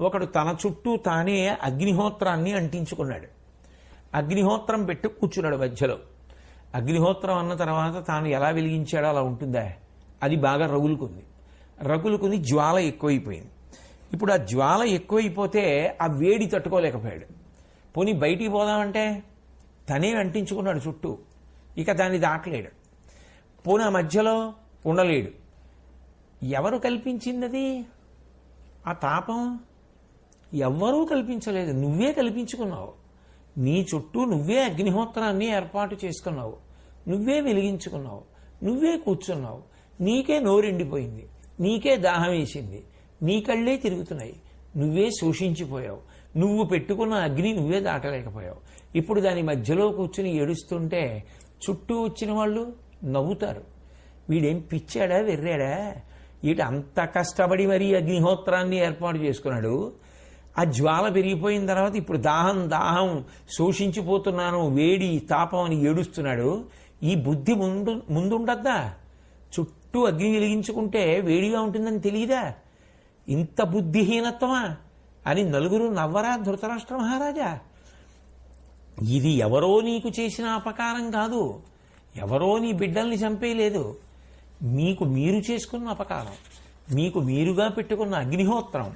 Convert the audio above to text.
ఒకడు తన చుట్టూ తానే అగ్నిహోత్రాన్ని అంటించుకున్నాడు. అగ్నిహోత్రం పెట్టి కూర్చున్నాడు మధ్యలో. అగ్నిహోత్రం అన్న తర్వాత తాను ఎలా వెలిగించాడో అలా ఉంటుందా? అది బాగా రగులుకుంది. రగులుకుని జ్వాల ఎక్కువైపోయింది. ఇప్పుడు ఆ జ్వాల ఎక్కువైపోతే ఆ వేడి తట్టుకోలేకపోయాడు. పోనీ బయటికి పోదామంటే? తనే అంటించుకున్నాడు చుట్టూ. ఇక దాన్ని దాటలేడు. పోనీ ఆ మధ్యలో ఉండలేడు. ఎవరు కల్పించింది ఆ తాపం? ఎవ్వరూ కల్పించలేదు. నువ్వే కల్పించుకున్నావు. నీ చుట్టూ నువ్వే అగ్నిహోత్రాన్ని ఏర్పాటు చేసుకున్నావు. నువ్వే వెలిగించుకున్నావు. నువ్వే కూర్చున్నావు. నీకే నోరెండిపోయింది. నీకే దాహం వేసింది. నీ కళ్ళే తిరుగుతున్నాయి. నువ్వే శోషించిపోయావు. నువ్వు పెట్టుకున్న అగ్ని నువ్వే దాటలేకపోయావు. ఇప్పుడు దాని మధ్యలో కూర్చుని ఏడుస్తుంటే చుట్టూ వచ్చిన వాళ్ళు నవ్వుతారు. వీడేం పిచ్చాడా వెర్రాడా? వీడు అంత కష్టపడి మరీ అగ్నిహోత్రాన్ని ఏర్పాటు చేసుకున్నాడు. ఆ జ్వాల పెరిగిపోయిన తర్వాత ఇప్పుడు దాహం దాహం శోషించిపోతున్నాను వేడి తాపం అని ఏడుస్తున్నాడు. ఈ బుద్ధి ముందు ముందుండద్దా? చుట్టూ అగ్ని వెలిగించుకుంటే వేడిగా ఉంటుందని తెలియదా? ఇంత బుద్ధిహీనత్వమా? అని నలుగురు నవ్వరా ధృతరాష్ట్ర మహారాజా. ఇది ఎవరో నీకు చేసిన అపకారం కాదు. ఎవరో నీ బిడ్డల్ని చంపేయలేదు. మీకు మీరు చేసుకున్న అపకారం. మీకు మీరుగా పెట్టుకున్న అగ్నిహోత్రం.